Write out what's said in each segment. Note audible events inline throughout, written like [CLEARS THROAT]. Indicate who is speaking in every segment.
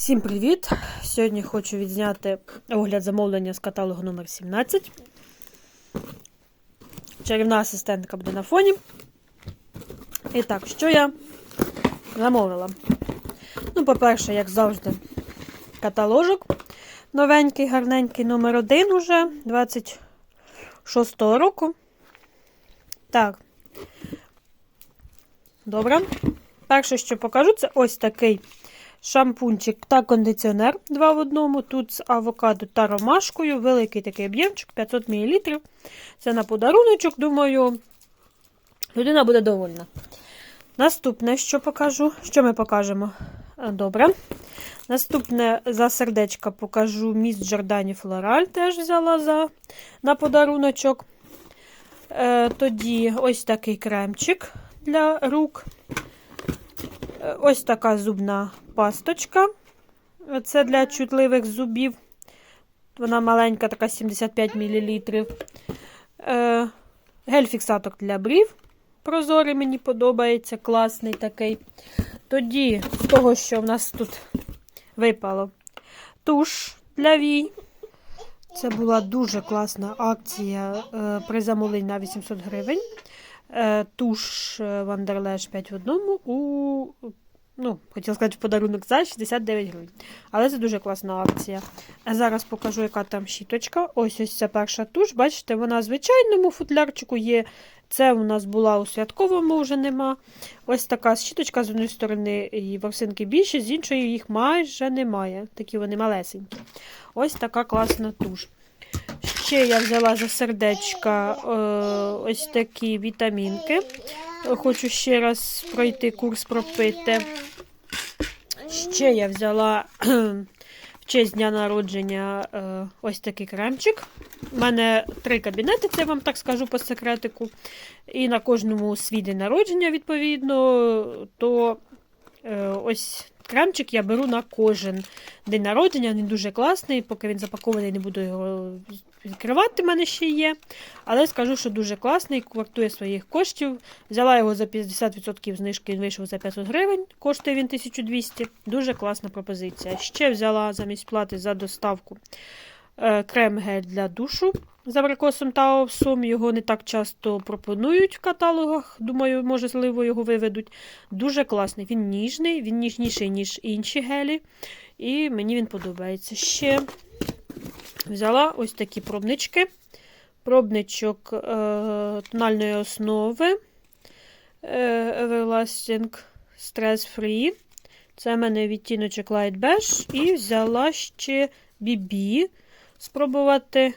Speaker 1: Всім привіт! Сьогодні хочу відзняти огляд замовлення з каталогу номер 17 Чарівна асистентка буде на фоні. І так, що я замовила? Ну, по-перше, як завжди, каталожок новенький, гарненький, номер 1 уже 26-го року. Так. Добре. Перше, що покажу, це ось такий шампунчик та кондиціонер 2 в одному. Тут з авокадо та ромашкою. Великий такий об'ємчик 500 мл. Це на подаруночок, думаю, людина буде довольна. Наступне, що покажу, що ми покажемо? Добре. Наступне за сердечка покажу міст Джордані Флораль, теж взяла за, на подаруночок. Е, Тоді ось такий кремчик для рук. Ось така зубна пасточка. Це для чутливих зубів. Вона маленька, така 75 мл. Е, Гель-фіксатор для брів. Прозорий, мені подобається, класний такий. Тоді, з того, що в нас тут випало, туш для вій. Це була дуже класна акція е, при замовленні на 800 гривень. Е, туш Вандерлеш 5 в одному у, ну, хотіла сказати, в подарунок за 69 гривень. Але це дуже класна акція. Зараз покажу, яка там щіточка. Ось ось ця перша туш. Бачите, вона в звичайному футлярчику є. Це у нас була у святковому, вже нема. Ось така щіточка, з однієї сторони її ворсинки більше, з іншої їх майже немає. Такі вони малесенькі. Ось така класна туш. Ще я взяла за сердечка е, ось такі вітамінки. Хочу ще раз пройти курс пропити. Ще я взяла [CLEARS THROAT] в честь дня народження е, ось такий кремчик. У мене три кабінети, це я вам так скажу по секретику. І на кожному свій день народження, відповідно, то е, ось кремчик я беру на кожен день народження. Він дуже класний, поки він запакований, не буду його відкривати, в мене ще є. Але скажу, що дуже класний, вартує своїх коштів. Взяла його за 50% знижки, він вийшов за 500 гривень, коштує він 1200. Дуже класна пропозиція. Ще взяла замість плати за доставку е, крем-гель для душу. З абрикосом та овсом його не так часто пропонують в каталогах. Думаю, можливо, його виведуть. Дуже класний. Він ніжний, він ніжніший, ніж інші гелі. І мені він подобається. Ще взяла ось такі пробнички. Пробничок е, тональної основи е, Everlasting Stress Free. Це в мене відтіночок Light Beige. І взяла ще BB. Спробувати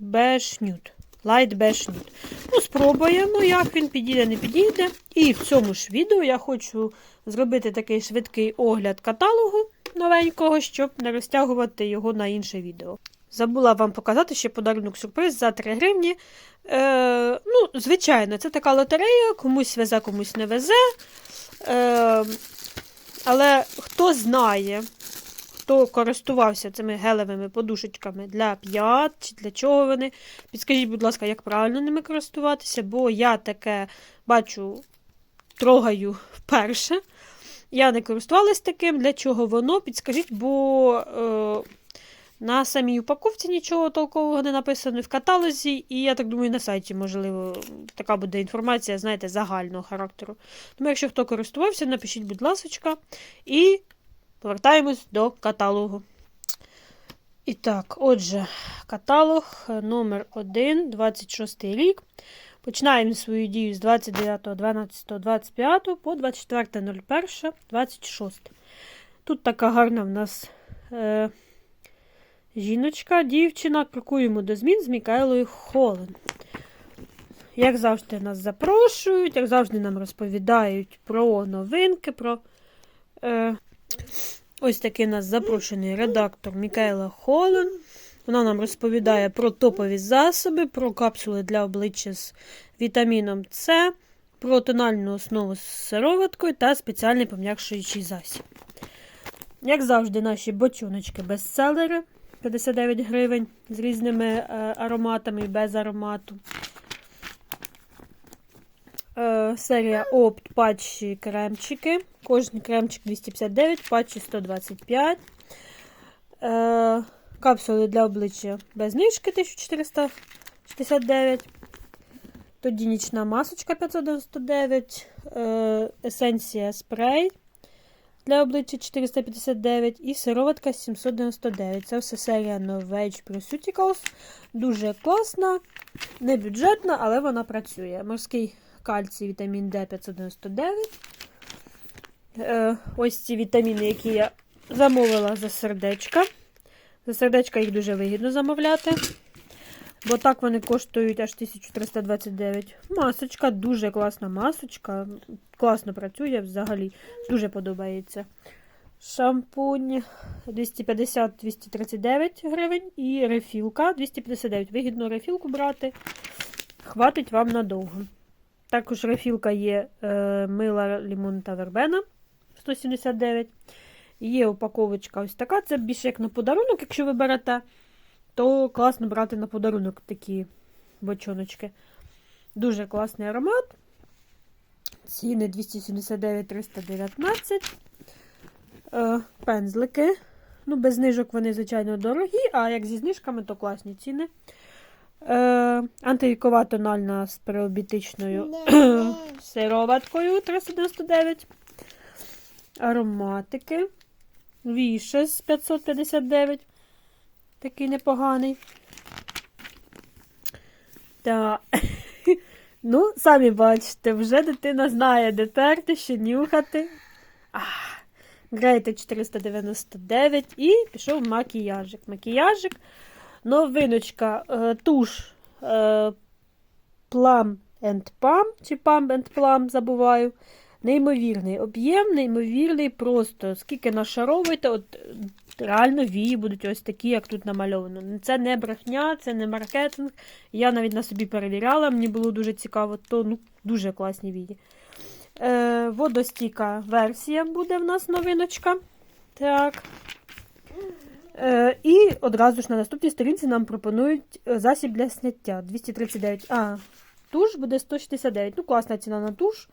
Speaker 1: Beige Nude. Light Beige Nude. Ну, спробуємо, як він підійде, не підійде. І в цьому ж відео я хочу зробити такий швидкий огляд каталогу новенького, щоб не розтягувати його на інше відео. Забула вам показати ще подарунок сюрприз за 3 гривні. Е, Ну, Звичайно, це така лотерея, комусь везе, комусь не везе. Е, Але хто знає, хто користувався цими гелевими подушечками для п'ят чи для чого вони, підскажіть, будь ласка, як правильно ними користуватися, бо я таке бачу, трогаю вперше. Я не користувалась таким, для чого воно, підскажіть, бо. Е, на самій упаковці нічого толкового не написано в каталозі, і я так думаю, на сайті, можливо, така буде інформація, знаєте, загального характеру. Тому, якщо хто користувався, напишіть, будь ласка, і повертаємось до каталогу. І так, отже, каталог номер 1 26 рік. Починаємо свою дію з 29.12.25 по 24.01.26. Тут така гарна в нас. Е Жіночка, дівчина, крокуємо до змін з Мікайлою Холен. Як завжди, нас запрошують, як завжди нам розповідають про новинки. про... Е, Ось такий нас запрошений редактор Мікайла Холен. Вона нам розповідає про топові засоби, про капсули для обличчя з вітаміном С, про тональну основу з сироваткою та спеціальний пом'якшуючий засіб. Як завжди, наші бочоночки бестселери. 59 гривень з різними е, ароматами і без аромату. Е, серія Опт патчі кремчики. Кожен кремчик 259, патчі 125. Е, капсули для обличчя без знижки 1469. Тоді нічна масочка 599. Е, есенція спрей для обличчя 459 і сироватка 799. Це все серія Novage Preceuticals. Дуже класна, не бюджетна, але вона працює. Морський кальцій, вітамін D 599. Е, ось ці вітаміни, які я замовила за сердечка. За сердечка їх дуже вигідно замовляти. Бо так вони коштують аж 1329. Масочка, дуже класна масочка. Класно працює взагалі. Дуже подобається. Шампунь 250-239 гривень і рефілка 259. Вигідно рефілку брати. Хватить вам надовго. Також рефілка є е, мила лімон та вербена 179. Є упаковочка ось така. Це більше як на подарунок, якщо ви берете, то класно брати на подарунок такі бочоночки. Дуже класний аромат. Ціни 279-319. Е, пензлики. Ну, без знижок вони, звичайно, дорогі, а як зі знижками, то класні ціни. Е, антивікова тональна з переобітичною сироваткою 399. Ароматики. Вішес 559. Такий непоганий. Та. [LAUGHS] Ну, самі бачите, вже дитина знає, де терти, що нюхати. Ах, Грейте 499 і пішов макіяжик. Макіяжик. Новиночка, е, туш е, Plum and Pam, чи Pam and Plum, забуваю. Неймовірний об'єм, неймовірний просто. Скільки нашаровуєте, от реально вії будуть ось такі, як тут намальовано. Це не брехня, це не маркетинг. Я навіть на собі перевіряла, мені було дуже цікаво, то ну, дуже класні вії. Е, водостійка версія буде в нас новиночка. Так. Е, і одразу ж на наступній сторінці нам пропонують е, засіб для сняття 239. А, туш буде 169. Ну, класна ціна на туш.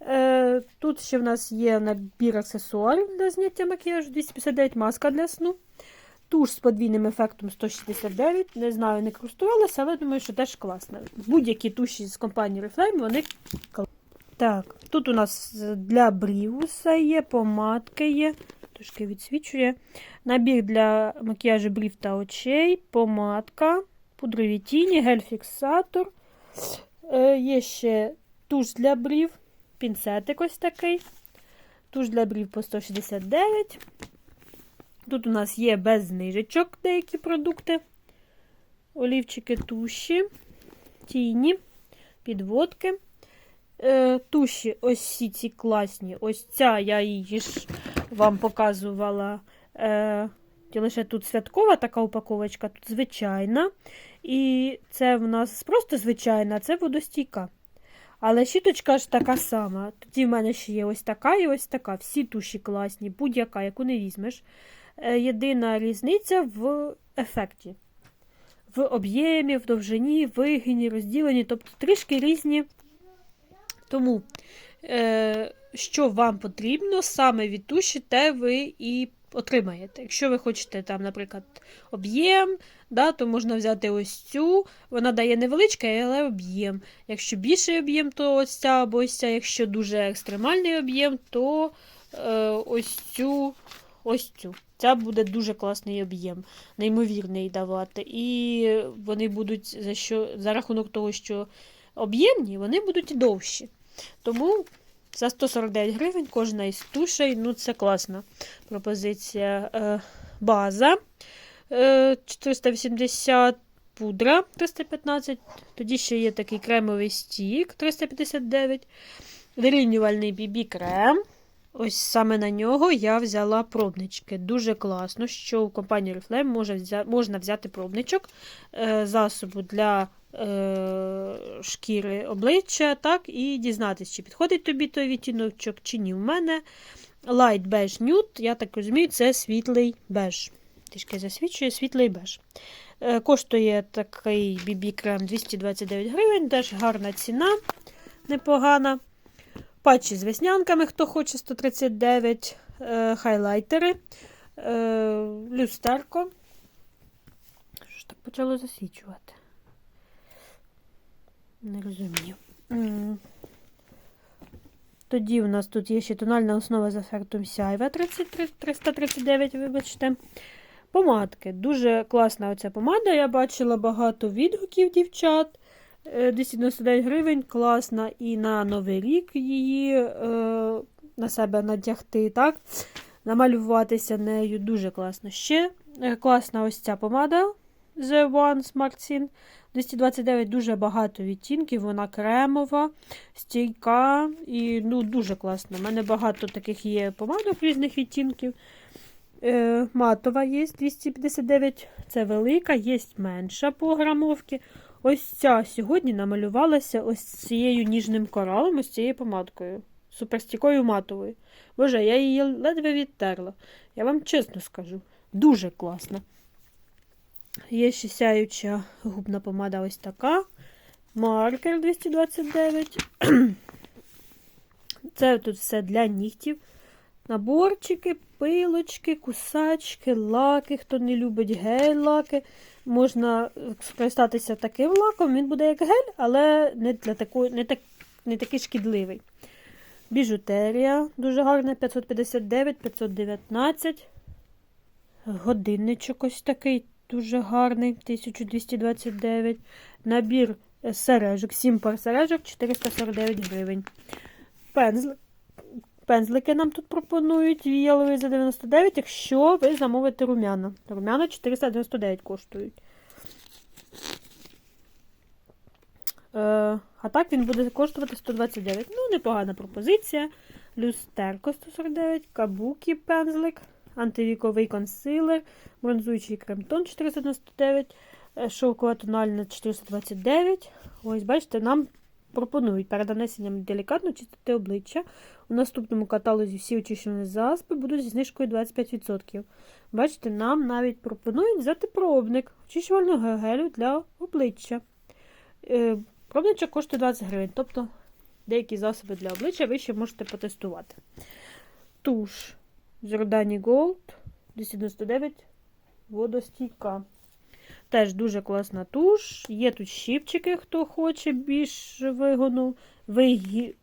Speaker 1: Е, Тут ще в нас є набір аксесуарів для зняття макіяжу 259, маска для сну. Туш з подвійним ефектом 169. Не знаю, не користувалася, але думаю, що теж класно. Будь-які туші з компанії Reflame, вони. Так, тут у нас для брів все є, помадки є. Трошки відсвічує. Набір для макіяжу брів та очей, помадка, пудрові тіні, гель-фіксатор. Е, є ще туш для брів, пінцетик ось такий. Туш для брів по 169. Тут у нас є без знижечок деякі продукти. Олівчики туші, тіні, підводки. Е, Туші ось ці ці класні. Ось ця я її ж вам показувала. Е, Лише тут святкова така упаковочка, тут звичайна. І це в нас просто звичайна, це водостійка. Але щіточка ж така сама. Тоді в мене ще є ось така і ось така. Всі туші класні, будь-яка, яку не візьмеш. Е, Єдина різниця в ефекті. В об'ємі, в довжині, вигині, розділенні, тобто трішки різні. Тому, е, що вам потрібно, саме від туші, те ви і отримаєте. Якщо ви хочете, там, наприклад, об'єм, да, то можна взяти ось цю. Вона дає невеличкий, але об'єм. Якщо більший об'єм, то ось ця або ось ця. Якщо дуже екстремальний об'єм, то е, ось цю. ось цю. Ця буде дуже класний об'єм, неймовірний давати. І вони будуть за що, за рахунок того, що об'ємні, вони будуть і довші. Тому за 149 гривень кожна із тушей, ну це класна пропозиція. Е, база е, 480 пудра 315. Тоді ще є такий кремовий стік 359. Вирівнювальний бібі крем. Ось саме на нього я взяла пробнички. Дуже класно, що у компанії Reflame можна взяти пробничок е, засобу для е, шкіри обличчя, так, і дізнатися, чи підходить тобі той відтіночок, чи ні. У мене Light Beige Nude, я так розумію, це світлий беж. Трішки засвічує світлий беж. Е, коштує такий BB крем 229 гривень, теж гарна ціна, непогана. Патчі з веснянками, хто хоче 139, е, хайлайтери, е, люстерко. Що ж так почало засвічувати? Не розумію. Тоді у нас тут є ще тональна основа з ефектом сяйва 33, 339, вибачте. Помадки. Дуже класна оця помада. Я бачила багато відгуків дівчат. Е, 299 гривень, класна і на Новий рік її е, на себе надягти, так? намалюватися нею дуже класно. Ще е, класна ось ця помада The One Smart Scene. 229 дуже багато відтінків, вона кремова, стійка і ну, дуже класна. У мене багато таких є помадок різних відтінків. Е, матова є 259, це велика, є менша по грамовці. Ось ця сьогодні намалювалася ось цією ніжним коралом, ось цією помадкою. Суперстійкою матовою. Боже, я її ледве відтерла. Я вам чесно скажу. Дуже класна. Є ще сяюча губна помада ось така. Маркер 229. [CLEARS THROAT] Це тут все для нігтів. Наборчики, пилочки, кусачки, лаки. Хто не любить гель-лаки, можна скористатися таким лаком. Він буде як гель, але не для такої, не, так, не такий шкідливий. Біжутерія дуже гарна, 559, 519. Годинничок ось такий дуже гарний, 1229. Набір сережок, 7 пар сережок, 449 гривень. Пензлик. Пензлики нам тут пропонують віяловий за 99, якщо ви замовите рум'яна. Рум'яна 499 коштують. Е, а так він буде коштувати 129. Ну, непогана пропозиція. Люстерко 149, кабукі пензлик, антивіковий консилер, бронзуючий кремтон 499, е, шовкова тональна 429. Ось, бачите, нам пропонують перед нанесенням делікатно чистити обличчя. У наступному каталозі всі очищені засоби будуть зі знижкою 25%. Бачите, нам навіть пропонують взяти пробник очищувального гелю для обличчя. Е, Пробничок коштує 20 гривень, тобто деякі засоби для обличчя ви ще можете потестувати. Туш Jordani Gold 299 водостійка. Теж дуже класна туш. Є тут щіпчики, хто хоче більш вигону, вигі...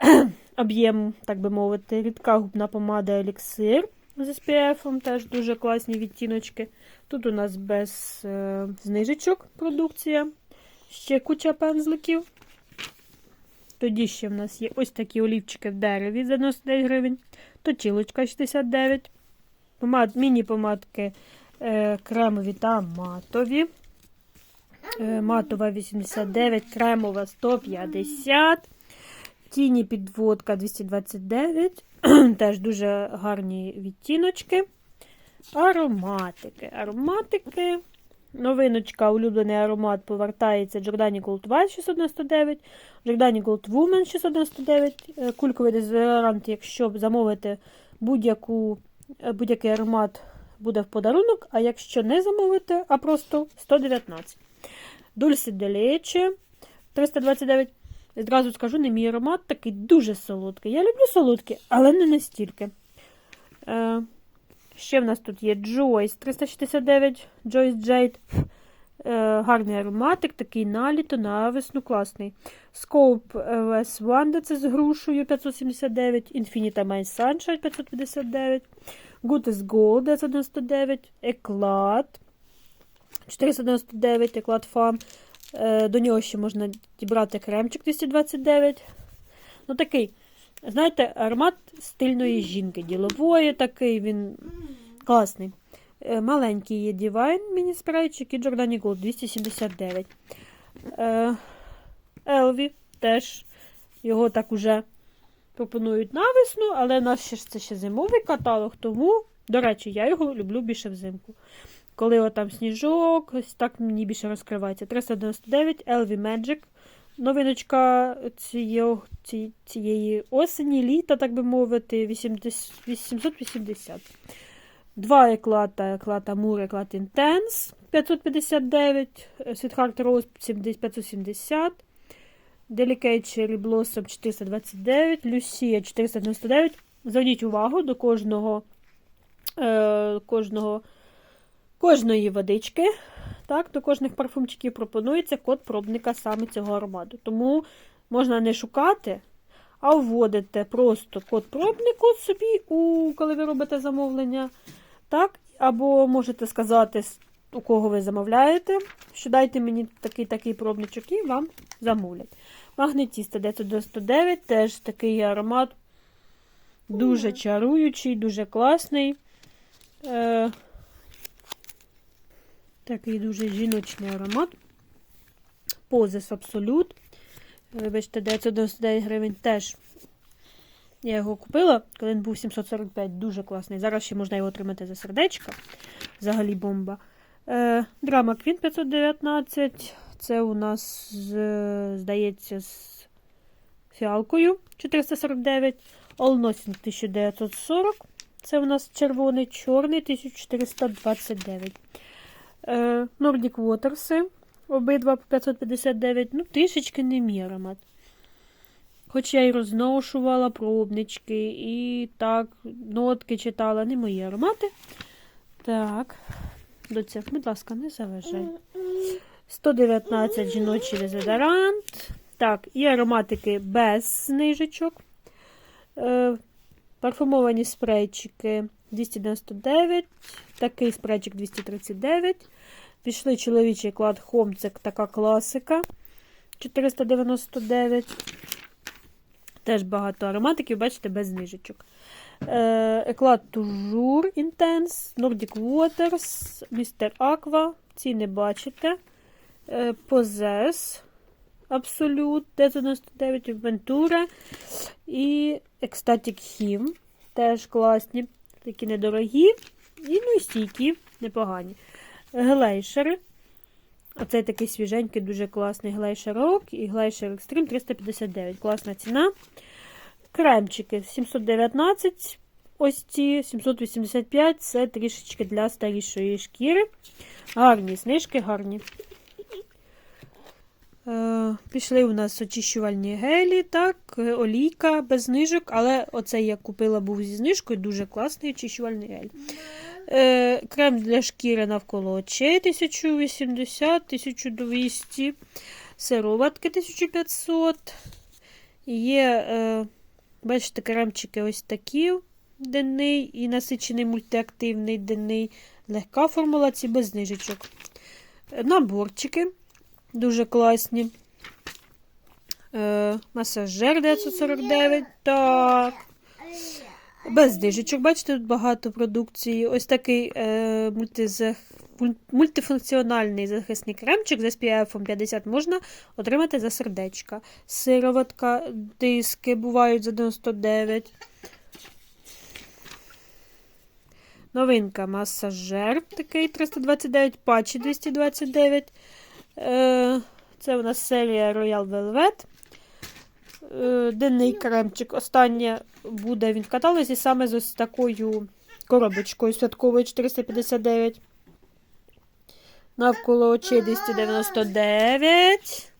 Speaker 1: [CLEARS THROAT] об'єм, так би мовити, рідка губна помада еліксир з SPF, теж дуже класні відтіночки. Тут у нас без е, знижечок продукція. Ще куча пензликів. Тоді ще в нас є ось такі олівчики в дереві за 99 гривень. Точілочка 69. Помад, Міні-помадки е, кремові та матові. Е, матова 89, кремова 150. Тіні підводка 229. [CLEARS THROAT] Теж дуже гарні відтіночки. Ароматики. Ароматики. Новиночка, улюблений аромат повертається Giordani Gold White 699, Giordani Gold Woman 699, Е, кульковий дезодорант, якщо замовити будь-яку, е, будь-який аромат, буде в подарунок, а якщо не замовити, а просто 119. Dulce de Leche 329. Відразу скажу, не мій аромат такий дуже солодкий. Я люблю солодкі, але не настільки. Е, Ще в нас тут є Joyce 369, Joyce Jade. Е, гарний ароматик, такий наліто, на весну класний. Scope LS Wanda, це з грушею 579, Infinita My Sunshine 559, Good as Gold 999, Eclat 499, Eclat Farm. Е, До нього ще можна дібрати кремчик 229. Ну, такий, знаєте, аромат стильної жінки, ділової такий, він класний. Е, Маленький є Divine міні-спрейчик і Giordani Gold 279. Е, Елві теж його так уже пропонують на весну, але у нас ще це ще зимовий каталог, тому, до речі, я його люблю більше взимку. Коли отам сніжок, ось так мені більше розкривається. 399 LV Magic. Новиночка цієї, ці- цієї осені, літа, так би мовити, 80, 880. Два еклата, еклата Мур, еклат Intense 559, Sweetheart Rose 570, Delicate Cherry Blossom 429, Lucia 499. Зверніть увагу до кожного, е, кожного, кожної водички. Так, До кожних парфумчиків пропонується код пробника саме цього аромату. Тому можна не шукати, а вводите просто код пробнику собі, у, коли ви робите замовлення. Так, Або можете сказати, у кого ви замовляєте, що дайте мені такий-такий пробничок і вам замовлять. Магнетіста 999 теж такий аромат. Дуже чаруючий, дуже класний. Е, Такий дуже жіночний аромат. Позис Абсолют. Вибачте, 999 гривень теж. Я його купила, коли він був 745, дуже класний. Зараз ще можна його отримати за сердечко. Взагалі бомба. Е, Драма Квін 519. Це у нас, здається, з фіалкою 449. All Nothing 1940. Це у нас червоний, чорний 1429. Е, Nordic Waters. Обидва по 559. Ну, трішечки не мій аромат. Хоч я й розношувала пробнички, і так, нотки читала, не мої аромати. Так, доця, будь ласка, не заважай. 119 жіночий дезодорант. Так, і ароматики без знижечок. Е, Парфумовані спрейчики 299, такий спрейчик 239. Пішли чоловічий клад це така класика 499. Теж багато ароматиків, бачите, без знижечок. Еклад Toujours Intense, Nordic Waters, Mr. Aqua. Ці не бачите. Possess Absolute, D99, Ventura і Ecstatic Him. Теж класні, такі недорогі. І ну стійкі, непогані. Глейшери. Оцей такий свіженький, дуже класний глейшер Rock і глейшер Extreme 359. Класна ціна. Кремчики 719. Ось ці 785 це трішечки для старішої шкіри. Гарні знижки, гарні. Е, Пішли у нас очищувальні гелі, так, олійка без знижок, але оцей я купила був зі знижкою, дуже класний очищувальний гель. Е, Крем для шкіри навколо очей 1080-1200, сироватки 1500. Є, е, бачите, кремчики ось такі денний і насичений мультиактивний денний, легка формулація без знижечок. Наборчики дуже класні. Е, Масажер 949. Так. Без дижечок, бачите, тут багато продукції. Ось такий е, мультизах... мультифункціональний захисний кремчик з SPF 50 можна отримати за сердечка. Сироватка, диски бувають за 99. Новинка масажер такий 329, патчі 229. Е, Це у нас серія Royal Velvet. Е, денний кремчик. Останнє буде він в каталозі саме з ось такою коробочкою святковою 459. Навколо очей 299.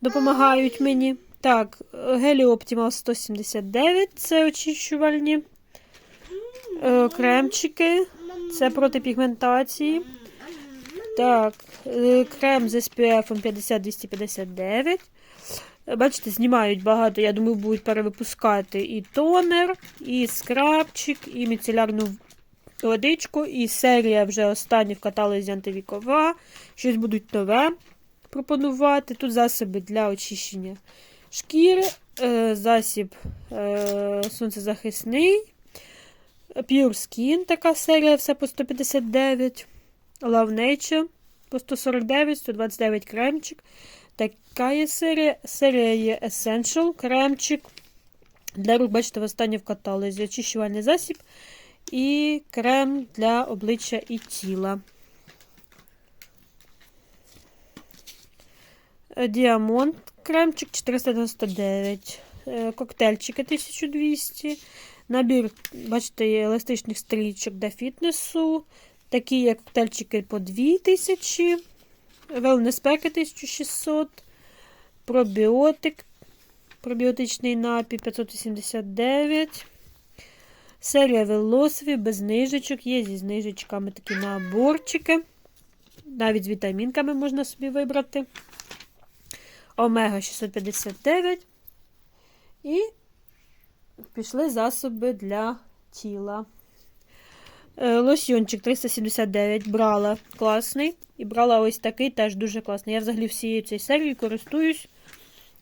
Speaker 1: Допомагають мені. Так, Гелі Optimal 179 це очищувальні е, кремчики. Це проти пігментації. Так, е, крем з SPF 50-259. Бачите, знімають багато, я думаю, будуть перевипускати і тонер, і скрабчик, і міцелярну водичку, і серія вже остання в каталозі антивікова. Щось будуть нове пропонувати. Тут засоби для очищення шкіри, е, засіб е, сонцезахисний. Pure Skin, така серія, все по 159. Love Nature по 149, 129 кремчик. Така є серія. Серія є Essential кремчик. Для рук, бачите, в останнє в каталозі очищувальний засіб і крем для обличчя і тіла. Діамонт кремчик 499, е, коктейльчики 1200. Набір, бачите, є еластичних стрічок для фітнесу. Такі як коктейльчики по 2000, Wellness Pack 1600. пробіотик, пробіотичний напій 589. Серія велосові без знижечок. Є зі знижечками такі наборчики. Навіть з вітамінками можна собі вибрати. Омега 659. І пішли засоби для тіла. Е, Лосьйончик 379 брала класний. І брала ось такий теж дуже класний. Я взагалі всією цією серією користуюсь.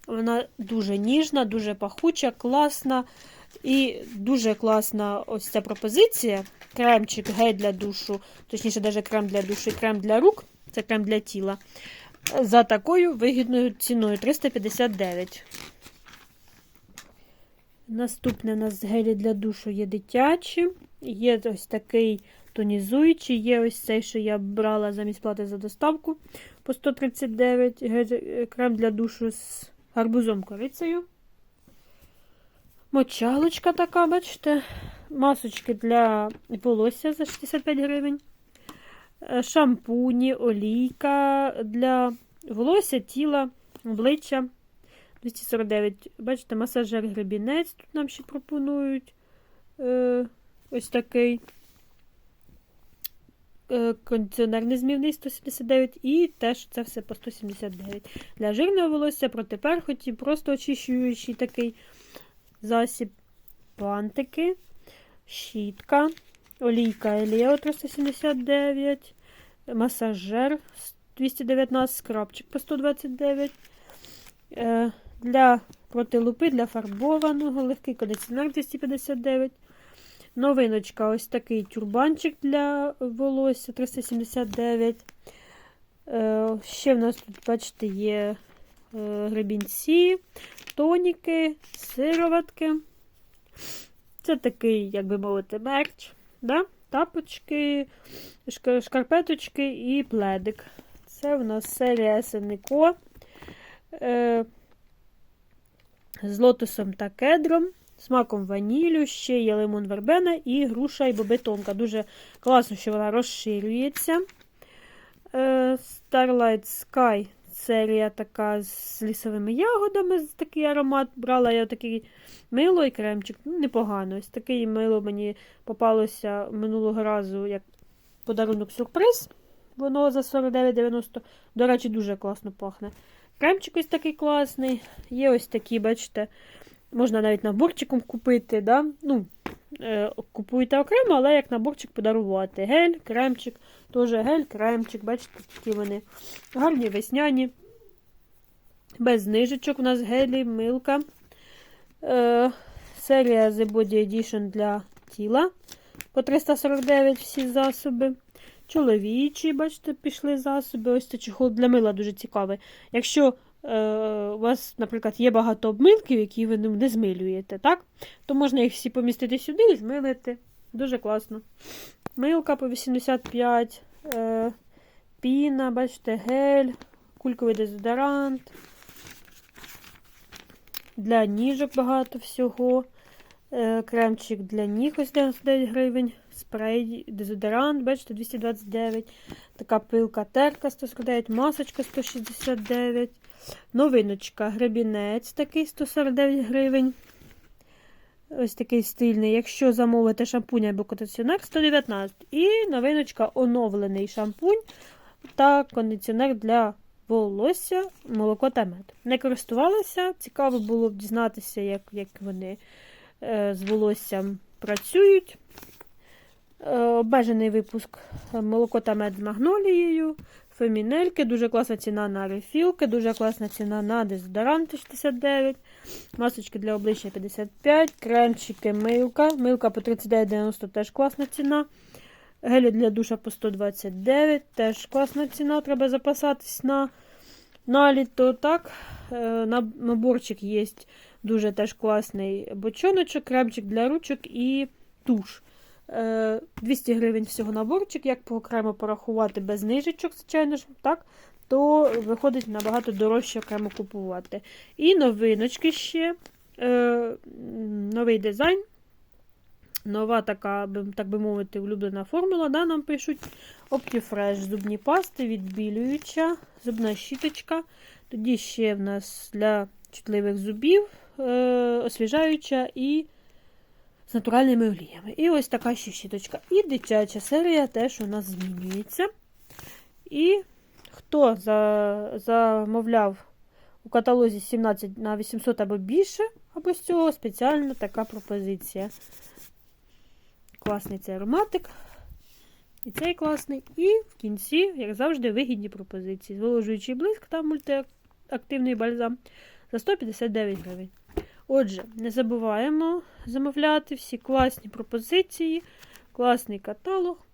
Speaker 1: Вона дуже ніжна, дуже пахуча, класна. І дуже класна ось ця пропозиція. Кремчик гель для душу, точніше, навіть крем для душу і крем для рук. Це крем для тіла. За такою вигідною ціною 359. Наступне у нас гелі для душу є дитячі. Є ось такий тонізуючий, є ось цей, що я брала замість плати за доставку по 139 гель, е, крем для душу з гарбузом корицею. Мочалочка така, бачите. Масочки для волосся за 65 гривень. Е, Шампуні, олійка для волосся, тіла, обличчя. 249. Бачите, масажер гребінець. Тут нам ще пропонують е, ось такий е, кондиціонер незмінний 179 і теж це все по 179. Для жирного волосся проти перхоті, просто очищуючий такий засіб, пантики, щітка, олійка Еліо 379, масажер 219, скрабчик по 129. Е, для протилупи, для фарбованого, легкий кондиціонер 259. Новиночка ось такий тюрбанчик для волосся 379. Е, Ще в нас тут, бачите, є е, гребінці, тоніки, сироватки. Це такий, як би мовити, мерч. Да? Тапочки, шкарпеточки і пледик. Це в нас серія Сенико е, з лотосом та кедром, смаком ванілю, ще є лимон вербена і груша і бобетонка. Дуже класно, що вона розширюється. Е, Starlight Sky серія така з лісовими ягодами, такий аромат. Брала я такий мило і кремчик. Ну, непогано. Ось такий мило мені попалося минулого разу як подарунок сюрприз. Воно за 49,90. До речі, дуже класно пахне. Кремчик ось такий класний. Є ось такі, бачите, можна навіть наборчиком купити. Да? Ну, е, Купуєте окремо, але як наборчик подарувати. Гель, кремчик, теж гель, кремчик. Бачите, такі вони гарні весняні. Без знижечок у нас гелі, милка. Е, серія The Body Edition для тіла. По 349 всі засоби. Чоловічі, бачите, пішли засоби. Ось це чехол для мила дуже цікавий. Якщо е, у вас, наприклад, є багато обмилків, які ви не змилюєте, так? то можна їх всі помістити сюди і змилити. Дуже класно. Милка по 85, е, піна, бачите, гель, кульковий дезодорант. Для ніжок багато всього. Е, Кремчик для ніг ось 99 гривень. Спрей, дезодорант, бачите, 229. Така пилка терка 149, масочка 169. Новиночка, гребінець такий 149 гривень. Ось такий стильний. Якщо замовити шампунь або кондиціонер 119. І новиночка оновлений шампунь та кондиціонер для волосся, молоко та мед. Не користувалася, цікаво було б дізнатися, як, як вони е, з волоссям працюють. Е, Обмежений випуск молоко та мед з магнолією, фемінельки, дуже класна ціна на рефілки, дуже класна ціна на дезодоранти 69, масочки для обличчя 55, кремчики, милка. Милка по 39,90 теж класна ціна. Гелі для душа по 129, теж класна ціна, треба запасатись на наліто. Так, е, наборчик є дуже теж класний бочоночок, кремчик для ручок і туш. 200 гривень всього наборчик, як окремо порахувати без знижечок, звичайно ж, так, то виходить набагато дорожче окремо купувати. І новиночки ще, е, новий дизайн. нова така, так би мовити, улюблена формула. Да, нам пишуть Optifresh, зубні пасти, відбілююча, зубна щіточка. Тоді ще в нас для чутливих зубів е, освіжаюча і з натуральними оліями. І ось така ще щіточка. І дитяча серія теж у нас змінюється. І хто за, замовляв у каталозі 17 на 800 або більше, або з цього спеціальна така пропозиція. Класний цей ароматик. І цей класний. І в кінці, як завжди, вигідні пропозиції. Зволожуючий блиск та мультиактивний бальзам за 159 гривень. Отже, не забуваємо замовляти всі класні пропозиції, класний каталог.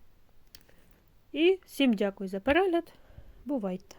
Speaker 1: І всім дякую за перегляд. Бувайте!